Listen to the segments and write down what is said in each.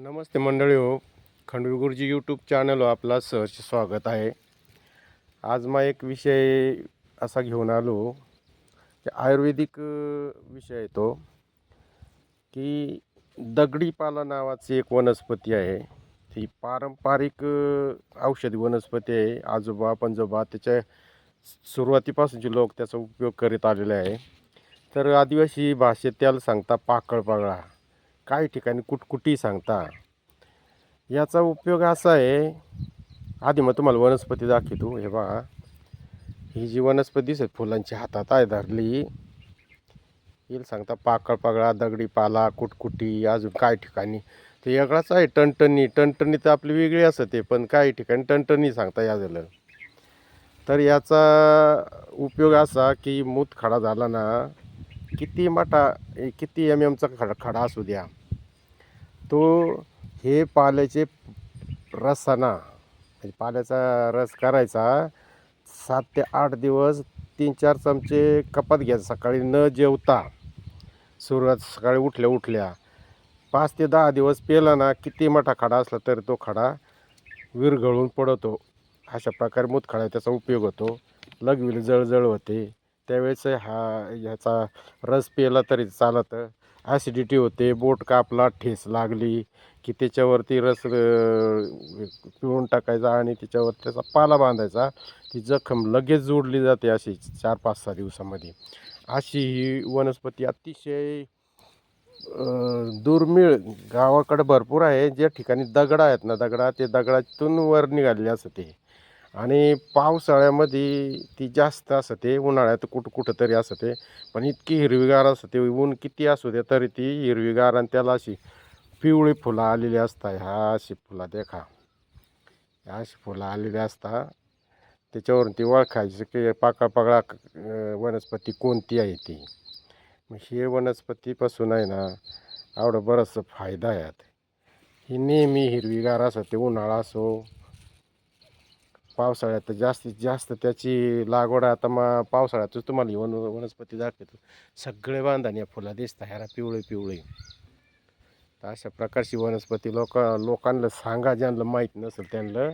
नमस्ते मंडळी हो खंडवीगुरुजी YouTube channel आपला सहर्ष स्वागत आहे. आज मा एक विषय असा घेऊन आलो की आयुर्वेदिक विषय आहे तो की दगडीपाला नावाची एक वनस्पती आहे. ती पारंपरिक औषधी वनस्पती आहे. आजोबा पंजोबा त्याच्या सुरुवातीपासूनचे लोक त्याचा उपयोग करीत आलेले आहे. तर आदिवासी भाषेत त्याला सांगता पाकळपागळा काही ठिकाणी कुटकुटी सांगता. याचा उपयोग असा आहे आधी मग तुम्हाला वनस्पती दाखवतो हे बघा. ही जी वनस्पती दिसत फुलांची हातात आहे धरली. येईल सांगता पाकळ पागळा दगडी पाला कुटकुटी अजून काय ठिकाणी. ते वेगळाच आहे टणटणी टणटणी तर आपली वेगळी असते पण काही ठिकाणी टणटणी सांगता या झालं तर याचा उपयोग असा की मूतखडा झाला ना किती मोठा किती एम एमचा खडा खडा असू द्या. तो हे पाल्याचे रसाना म्हणजे पाल्याचा रस करायचा सात ते आठ दिवस तीन चार चमचे कपात घ्यायचा. सकाळी न जेवता सुरुवात सकाळी उठल्या उठल्या पाच ते दहा दिवस पेला ना किती मोठा खडा असला तरी तो खडा विरघळून पडतो. अशा प्रकारे मूतखडा त्याचा उपयोग होतो. लगविल जळजळ होते. त्यावेळेस हा ह्याचा रस पिला तरी चालतं. ॲसिडिटी होते बोट कापला ठेस लागली की त्याच्यावरती रस पिळून टाकायचा आणि त्याच्यावर त्याचा पाला बांधायचा. ती जखम लगेच जोडली जाते अशी चार पाच सहा दिवसामध्ये. अशी ही वनस्पती अतिशय दुर्मिळ गावाकडे भरपूर आहे. ज्या ठिकाणी दगडं आहेत ना दगडा ते दगडातून वर निघालेले असते. आणि पावसाळ्यामध्ये ती जास्त असते उन्हाळ्यात कुठं कुठं तरी असते पण इतकी हिरवीगार असते ऊन किती असू दे तरी ती हिरवीगार आणि त्याला अशी पिवळी फुलं आलेली असतात. ह्या अशी फुलं देखा. ह्या अशी फुलं आलेली असतात. त्याच्यावरून ती ओळखायची की पाकळपाकळा वनस्पती कोणती आहे ती? मग हे वनस्पतीपासून आहे ना एवढं बरंचसं फायदा आहे. ही नेहमी हिरवीगार असते उन्हाळा असो पावसाळ्यात तर जास्तीत जास्त त्याची लागवड आता मग पावसाळ्यातच तुम्हाला वन वनस्पती दाखवतो. सगळे बांधाने फुलं दिसतात ह्याला पिवळे पिवळे. तर अशा प्रकारची वनस्पती लोक लोकांना सांगा ज्यांना माहीत नसेल त्यांना.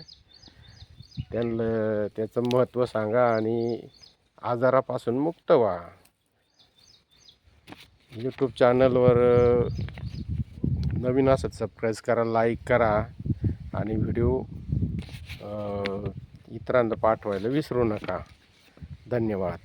त्यांना त्याचं महत्त्व सांगा आणि आजारापासून मुक्त व्हा. यूट्यूब चॅनलवर नवीन असत सबस्क्राईब करा लाईक करा आणि व्हिडिओ इतरांना पाठवायला विसरू नका. धन्यवाद.